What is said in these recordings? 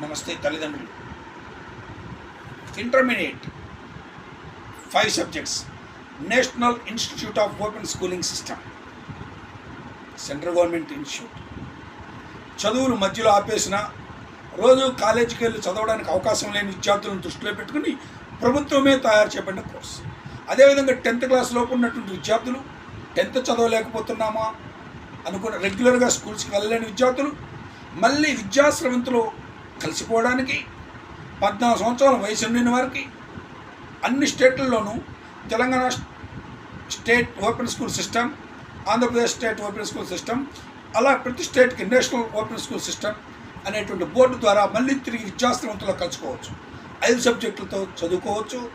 నమస్తే తల్లిదండ్రులు. Intermediate five subjects national institute of open schooling system central government institute చదువులు మధ్యలో ఆపేసిన రోజు కాలేజీకి వెళ్ళి చదవడానికి అవకాశం లేని విద్యార్థులను దృష్టిలో పెట్టుకుని ప్రభుత్వమే తయారు చేయబడిన కోర్సు. అదేవిధంగా టెన్త్ క్లాస్ లోపు ఉన్నటువంటి విద్యార్థులు టెన్త్ చదవలేకపోతున్నామా అనుకున్న రెగ్యులర్గా స్కూల్స్కి వెళ్ళలేని విద్యార్థులు మళ్ళీ విద్యాశ్రవంతులు కలిసిపోవడానికి పద్నాలుగు సంవత్సరాల వయసు ఉండిన వారికి అన్ని స్టేట్లలోనూ Telangana state open school system Andhra Pradesh state open school system అలా ప్రతి స్టేట్కి నేషనల్ ఓపెన్ స్కూల్ సిస్టమ్ అనేటువంటి బోర్డు ద్వారా మళ్ళీ తిరిగి విద్యాశ్రవంతులు కలుసుకోవచ్చు. ఐదు సబ్జెక్టులతో చదువుకోవచ్చు.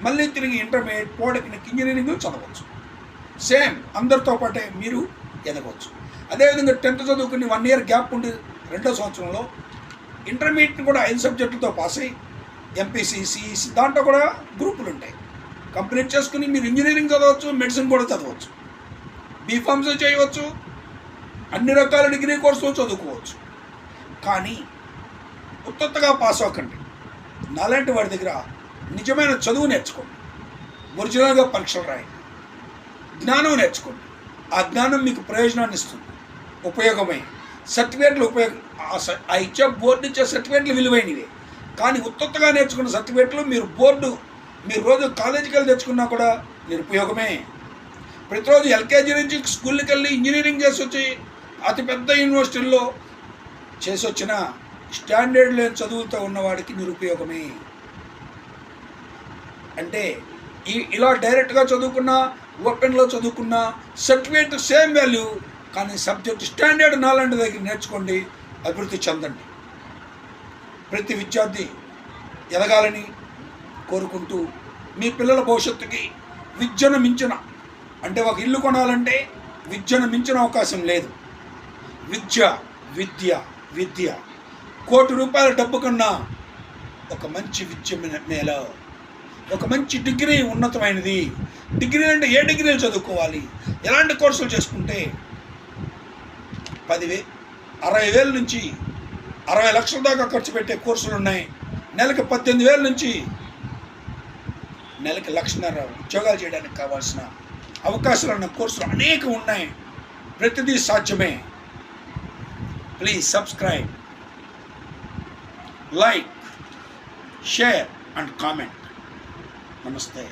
మళ్ళీ తిరిగి ఇంటర్మీడియట్ పాలిటెక్నిక్ ఇంజనీరింగ్ చదవచ్చు. సేమ్ అందరితో పాటే మీరు ఎదగవచ్చు. అదేవిధంగా టెన్త్ చదువుకుని వన్ ఇయర్ గ్యాప్ ఉండి రెండో సంవత్సరంలో ఇంటర్మీడియట్ని కూడా ఐదు సబ్జెక్టులతో పాస్ అయ్యి ఎంపీసీ సిఈసి దాంట్లో కూడా గ్రూపులు ఉంటాయి. కంప్లీట్ చేసుకుని మీరు ఇంజనీరింగ్ చదవచ్చు మెడిసిన్ కూడా చదవచ్చు. బీఫామ్స్ చేయవచ్చు అన్ని రకాల డిగ్రీ కోర్సులు చదువుకోవచ్చు. కానీ ఉత్తత్తగా పాస్ అవ్వకండి. నాలాంటి వాడి దగ్గర నిజమైన చదువు నేర్చుకోండి. ఒరిజినల్గా పరీక్షలు రాయండి. జ్ఞానం నేర్చుకోండి. ఆ జ్ఞానం మీకు ప్రయోజనాన్ని ఇస్తుంది. ఉపయోగమై. సర్టిఫికేట్లు ఉపయోగ ఆ ఆ ఇచ్చే బోర్డు ఇచ్చే సర్టిఫికేట్లు విలువైనవి. కానీ ఉత్తత్తగా నేర్చుకున్న సర్టిఫికేట్లు మీరు బోర్డు మీరు రోజు కాలేజీకి వెళ్ళి తెచ్చుకున్నా కూడా నిరుపయోగమే. ప్రతిరోజు ఎల్కేజీ నుంచి స్కూల్కి వెళ్ళి ఇంజనీరింగ్ చేసి వచ్చి అతిపెద్ద యూనివర్సిటీల్లో చేసి వచ్చిన స్టాండర్డ్ లేని చదువులతో ఉన్నవాడికి నిరుపయోగమే. అంటే ఈ ఇలా డైరెక్ట్గా చదువుకున్నా ఓపెన్లో చదువుకున్నా సర్టిఫికేట్ సేమ్ వాల్యూ కానీ సబ్జెక్ట్ స్టాండర్డ్ నాలాంటి దగ్గర నేర్చుకోండి అభివృద్ధి చెందండి. ప్రతి విద్యార్థి ఎదగాలని కోరుకుంటూ మీ పిల్లల భవిష్యత్తుకి విద్యను మించిన అంటే ఒక ఇల్లు కొనాలంటే విద్యను మించిన అవకాశం లేదు. విద్య విద్య విద్య. కోటి రూపాయల డబ్బు కన్నా ఒక మంచి విద్య మేల ఒక మంచి డిగ్రీ ఉన్నతమైనది. డిగ్రీ అంటే ఏ డిగ్రీలు చదువుకోవాలి? ఎలాంటి కోర్సులు చేసుకుంటే పదివే అరవై వేల నుంచి అరవై లక్షల దాకా ఖర్చు పెట్టే కోర్సులు ఉన్నాయి. నెలకు పద్దెనిమిది వేల నుంచి నెలకి లక్షన్నర ఉద్యోగాలు చేయడానికి కావాల్సిన అవకాశాలు ఉన్న కోర్సులు అనేకం ఉన్నాయి. ప్రతిదీ సాధ్యమే. Please subscribe like share and comment నమస్తే.